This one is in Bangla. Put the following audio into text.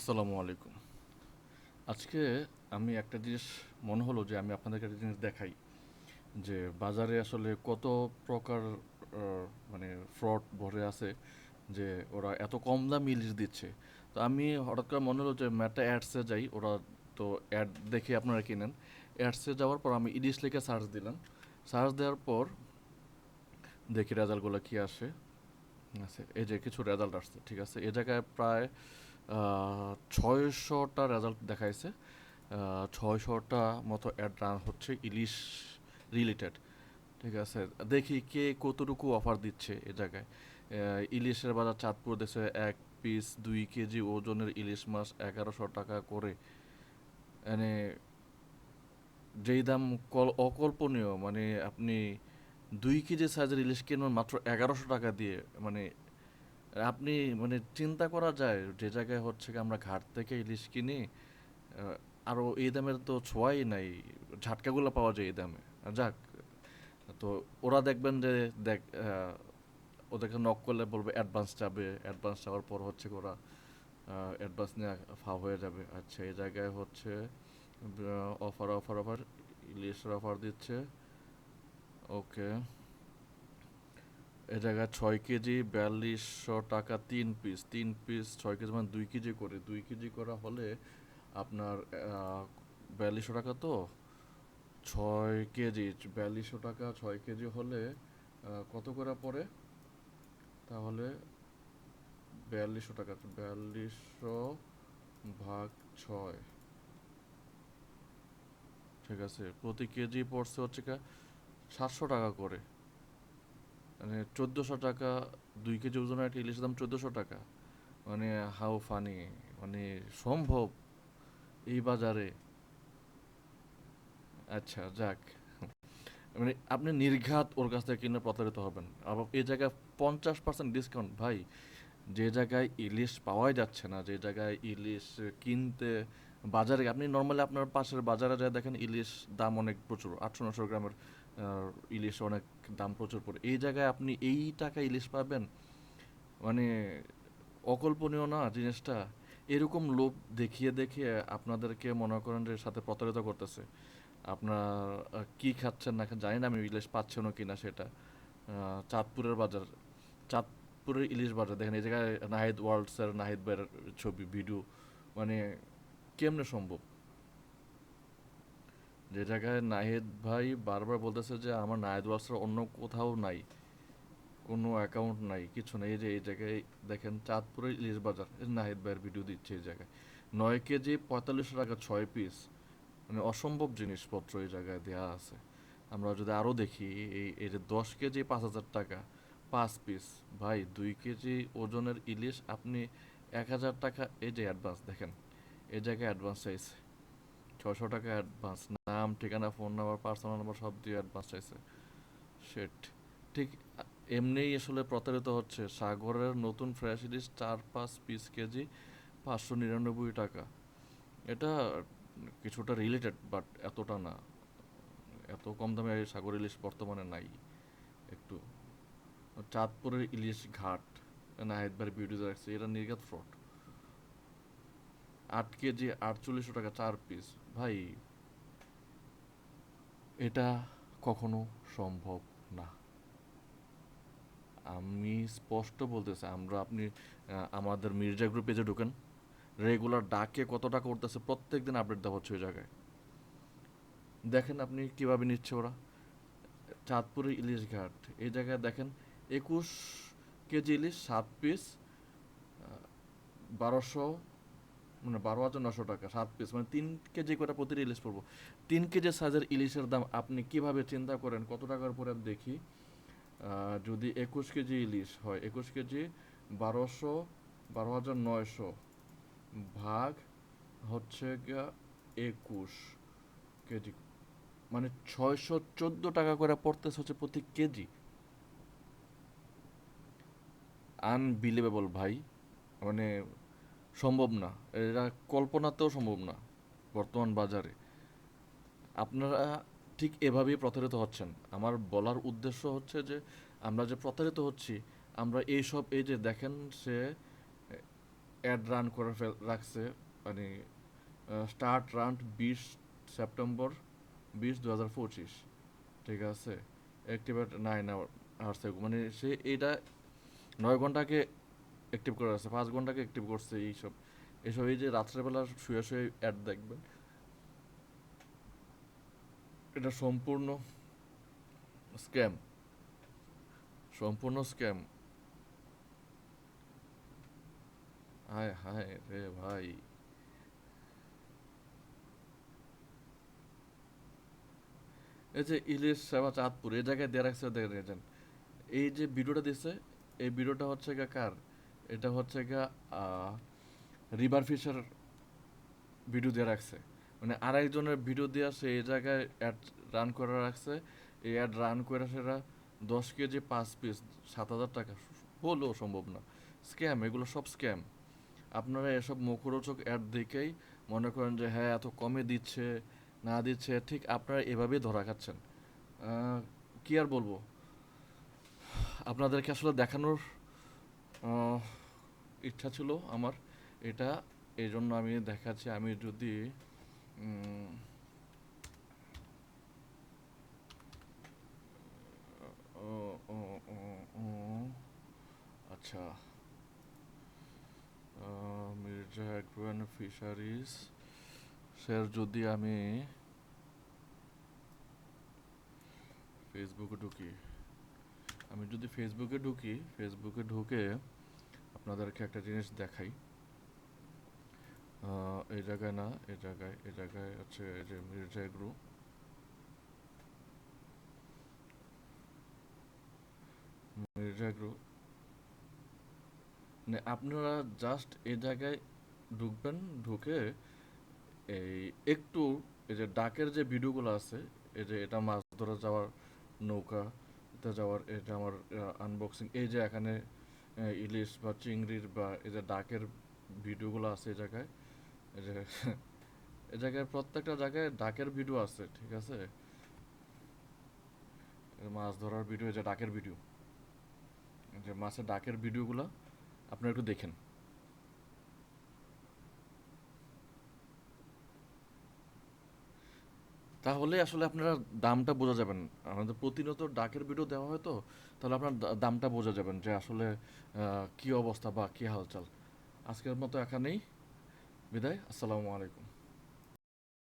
আসসালামু আলাইকুম। আজকে আমি একটা জিনিস, মনে হলো যে আমি আপনাদেরকে একটা জিনিস দেখাই, যে বাজারে আসলে কত প্রকার মানে ফ্রড ভরে আছে, যে ওরা এত কম দাম ইলিশ দিচ্ছে। তো আমি হঠাৎ করে মনে হলো যে ম্যাটা অ্যাডসে যাই, ওরা তো অ্যাড দেখে আপনারা কিনেন। অ্যাডসে যাওয়ার পর আমি ইলিশ লিখে সার্চ দিলাম। সার্চ দেওয়ার পর দেখি রেজাল্টগুলো কী আসে। আছে, এই যে কিছু রেজাল্ট আসছে, ঠিক আছে? এ জায়গায় প্রায় ছয়শোটা রেজাল্ট দেখাইছে। ছয়শোটা মতো অ্যাড রান হচ্ছে ইলিশ রিলেটেড ঠিক আছে? দেখি কে কতটুকু অফার দিচ্ছে এ জায়গায়। ইলিশের বাজার চাঁদপুর দেশে এক পিস দুই কেজি ওজনের ইলিশ মাছ এগারোশো টাকা করে। মানে যেই দাম কল- অকল্পনীয়। মানে আপনি দুই কেজি সাইজের ইলিশ কিনবেন মাত্র এগারোশো টাকা দিয়ে। মানে আপনি মানে চিন্তা করা যায় যে জায়গায় হচ্ছে আমরা ঘাট থেকে ইলিশ কিনি আরও এই দামের তো ছোঁয়াই নাই, ঝাটকাগুলো পাওয়া যায় এই দামে। যাক, তো ওরা দেখবেন যে দেখ ওদেরকে নক করলে বলবে অ্যাডভান্স যাবে অ্যাডভান্স যাওয়ার পর হচ্ছে ওরা অ্যাডভান্স নিয়ে ফা হয়ে যাবে। আচ্ছা এই জায়গায় হচ্ছে অফার অফার অফার ইলিশের অফার দিচ্ছে। ওকে এ জায়গায় ছয় কেজি বিয়াল্লিশশো টাকা তিন পিস তিন পিস ছয় কেজি মানে দুই কেজি করে। দুই কেজি করা হলে আপনার বিয়াল্লিশশো টাকা তো? ছয় কেজি, বিয়াল্লিশশো টাকা ছয় কেজি হলে কত করে পড়ে? তাহলে বিয়াল্লিশশো টাকা, বিয়াল্লিশশো ভাগ ছয়। ঠিক আছে, প্রতি কেজি পড়ছে হচ্ছে সাতশো টাকা করে। মানে চোদ্দোশো টাকা, দুই কেজি ওজনের একটা ইলিশের দাম চোদ্দোশো টাকা। মানে হাউ ফানি মানে সম্ভব এই বাজারে। আচ্ছা যাক। মানে আপনি নির্ঘাত ওর কাছ থেকে কিনে প্রতারিত হবেন। আবার এই জায়গায় পঞ্চাশ পার্সেন্ট ডিসকাউন্ট ভাই। যে জায়গায় ইলিশ পাওয়াই যাচ্ছে না, যে জায়গায় ইলিশ কিনতে বাজারে, আপনি নর্মালি আপনার পাশের বাজারে যায় দেখেন ইলিশ দাম অনেক প্রচুর। আটশো নশো গ্রামের ইলিশ অনেক দাম প্রচুর পড়ে। এই জায়গায় আপনি এই টাকা ইলিশ পাবেন মানে অকল্পনীয় না জিনিসটা? এরকম লোভ দেখিয়ে দেখিয়ে আপনাদেরকে মনে করেন যে সাথে প্রতারিত করতেছে। আপনার কি খাচ্ছেন না জানি না আমি ইলিশ পাচ্ছেন কি না সেটা। চাঁদপুরের বাজার, চাঁদপুরের ইলিশ বাজার, দেখেন এই জায়গায় নাহিদ ওয়ার্ল্ডসের নাহিদ ভাইয়ের ছবি, ভিডিও মানে কেমনে সম্ভব? যে জায়গায় নাহিদ ভাই বারবার বলতেছে যে আমার নাহিদ ওয়ার্ল্ডসের অন্য কোথাও নাই, কোনো অ্যাকাউন্ট নাই, কিছু নেই। যে, এই জায়গায় দেখেন চাঁদপুরের ইলিশ বাজার নাহিদ ভাইয়ের ভিডিও দিচ্ছে এই জায়গায়। নয় কেজি পঁয়তাল্লিশশো টাকা ছয় পিস মানে অসম্ভব জিনিসপত্র এই জায়গায় দেওয়া আছে। আমরা যদি আরও দেখি, এই এই যে দশ কেজি পাঁচ হাজার টাকা, পাঁচ পিস ভাই দুই কেজি ওজনের ইলিশ আপনি এক হাজার টাকা, এই যে অ্যাডভান্স দেখেন, এই জায়গায় অ্যাডভান্স চাইছে। ছশো টাকা অ্যাডভান্স নাম, ঠিকানা ফোন নাম্বার পার্সোনাল নাম্বার সব দিয়ে অ্যাডভান্স চাইছে। সেট ঠিক, এমনিই আসলে প্রতারিত হচ্ছে। সাগরের নতুন ফ্রেশ ইলিশ চার, পাঁচ পিস কেজি, পাঁচশো নিরানব্বই টাকা। এটা কিছুটা রিলেটেড বাট এতটা না। এত কম দামে সাগর ইলিশ বর্তমানে নাই। একটু। চাঁদপুরের ইলিশ ঘাট, নাহিদ ভাই ভিডিও রাখছে এটা নির্ঘাত ফ্রড আট কেজি আটচল্লিশশো টাকা চার পিস ভাই, এটা কখনো সম্ভব না। আমি স্পষ্ট বলতেছি, আমরা আপনি আমাদের মির্জা গ্রুপ পেজে ঢুকেন রেগুলার ডাকে কত টাকা করতেছে প্রত্যেক দিন আপডেট দেওয়া হচ্ছে ওই জায়গায়। দেখেন আপনি কীভাবে নিচ্ছে ওরা। চাঁদপুরের ইলিশ ঘাট, এই জায়গায় দেখেন একুশ কেজি ইলিশ, সাত পিস বারোশো মানে বারো হাজার নশো টাকা, সাত পিস মানে তিন কেজি করে প্রতিটি ইলিশ পড়ব? তিন কেজি সাইজের ইলিশের দাম আপনি কীভাবে চিন্তা করেন? কত টাকার পরে দেখি? যদি একুশ কেজি ইলিশ হয়, একুশ কেজি বারোশো, বারো হাজার নয়শো ভাগ হচ্ছে গিয়া একুশ কেজি। মানে ছয়শো চোদ্দ টাকা করে পড়তেছে হচ্ছে প্রতি কেজি। আনবিলিভেবল ভাই। মানে সম্ভব না। এটা কল্পনাতেও সম্ভব না, বর্তমান বাজারে। আপনারা ঠিক এভাবেই প্রতারিত হচ্ছেন। আমার বলার উদ্দেশ্য হচ্ছে যে, আমরা যে প্রতারিত হচ্ছি, আমরা এইসব, এই যে দেখেন সে অ্যাড রান করে ফেল, রাখছে মানে স্টার্ট রান বিশ সেপ্টেম্বর বিশ দু হাজার পঁচিশ, ঠিক আছে? অ্যাক্টিভেট নাইন আওয়ার্স মানে সে এটা নয় ঘন্টাকে অ্যাক্টিভ করে রাখছে পাঁচ ঘন্টাকে অ্যাক্টিভ করছে এইসব। এসব এই যে রাত্রেবেলা শুয়ে শুয়ে অ্যাড দেখবেন। এটা সম্পূর্ণ স্ক্যাম সম্পূর্ণ স্ক্যাম হায় হায় রে ভাই। এই যে ইলিশ সেবা চাঁদপুর, এই জায়গায় দিয়ে রাখছে দেখে নিয়েছেন এই যে ভিডিওটা দিচ্ছে এই ভিডিওটা হচ্ছে কার? এটা হচ্ছে গা রিভার ফিশার ভিডিও দিয়ে রাখছে। মানে আরেকজনের ভিডিও দিয়ে সে এই জায়গায় অ্যাড রান করে রাখছে। এই অ্যাড রান করে সেটা দশ কেজি, পাঁচ পিস সাত হাজার টাকা। হলেও সম্ভব না। স্ক্যাম এগুলো সব স্ক্যাম আপনারা এসব মুখরোচক অ্যাড দেখেই মনে করেন যে হ্যাঁ এত কমে দিচ্ছে, না দিচ্ছে, ঠিক আপনারা এভাবেই ধরা খাচ্ছেন। কি আর বলব? আপনাদেরকে আসলে দেখানোর ইচ্ছা ছিল আমার। এটা এই জন্য আমি দেখাচ্ছি, আমি যদি আচ্ছা। Mirza agro and fisheries, sir যদি আমি ফেসবুকে ঢুকি, আমি যদি ফেসবুকে ঢুকি ফেসবুকে ঢুকে আপনাদেরকে একটা জিনিস দেখাই। এই জায়গায় না, এই জায়গায় এই জায়গায় হচ্ছে এই যে মির্জা এগ্রো। মির্জা এগ্রো। মানে আপনারা জাস্ট এই জায়গায় ঢুকবেন, ঢুকে এই একটু এই যে ডাকের যে ভিডিওগুলো আছে, এই যে এটা মাছ ধরা যাওয়ার নৌকা, এটা যাওয়ার, এটা আমার আনবক্সিং এই যে এখানে ইলিশ বা চিংড়ির বা এই যে ডাকের ভিডিওগুলো আছে এই জায়গায়, এই যে এ জায়গায় প্রত্যেকটা জায়গায় ডাকের ভিডিও আছে, ঠিক আছে? মাছ ধরার ভিডিও, এই যে ডাকের ভিডিও। যে মাছের ডাকের ভিডিওগুলো আপনারা একটু দেখেন। তাহলে আসলে আপনারা দামটা বোঝা যাবেন আমাদের প্রতিনিয়ত ডাকের ভিডিও দেওয়া হয় তো, তাহলে আপনার দামটা বোঝা যাবেন যে আসলে কি অবস্থা বা কী হালচাল। আজকের মতো এখানেই। বিদায়, আসসালামু আলাইকুম।